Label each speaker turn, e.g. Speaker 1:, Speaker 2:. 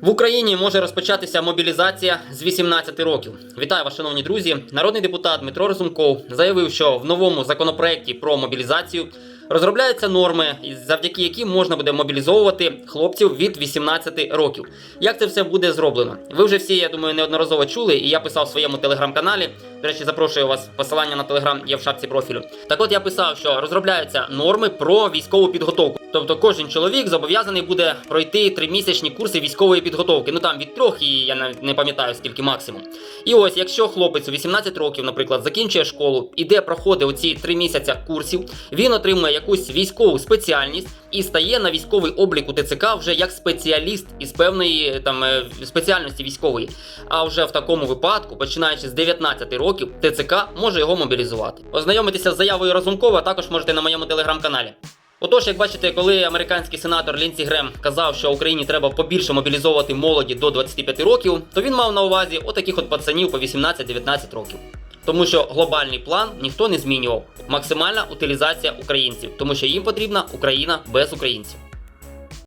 Speaker 1: В Україні може розпочатися мобілізація з 18 років. Вітаю вас, шановні друзі. Народний депутат Дмитро Розумков заявив, що в новому законопроекті про мобілізацію розробляються норми, завдяки яким можна буде мобілізовувати хлопців від 18 років. Як це все буде зроблено? Ви вже всі, я думаю, неодноразово чули, і я писав в своєму телеграм-каналі. До речі, запрошую вас. Посилання на телеграм є в шапці профілю. Так от я писав, що розробляються норми про військову підготовку. Тобто кожен чоловік зобов'язаний буде пройти тримісячні курси військової підготовки. Ну там від трьох, і я не пам'ятаю скільки максимум. І ось, якщо хлопець у 18 років, наприклад, закінчує школу, іде проходить оці три місяця курсів, він отримує якусь військову спеціальність і стає на військовий облік у ТЦК вже як спеціаліст із певної там е, спеціальності військової. А вже в такому випадку, починаючи з 19 років, ТЦК може його мобілізувати. Ознайомитися з заявою Разумкова також можете на моєму телеграм-каналі. Отож, як бачите, коли американський сенатор Лінсі Грем казав, що Україні треба побільше мобілізовувати молоді до 25 років, то він мав на увазі отаких от пацанів по 18-19 років. Тому що глобальний план ніхто не змінював. Максимальна утилізація українців, тому що їм потрібна Україна без українців.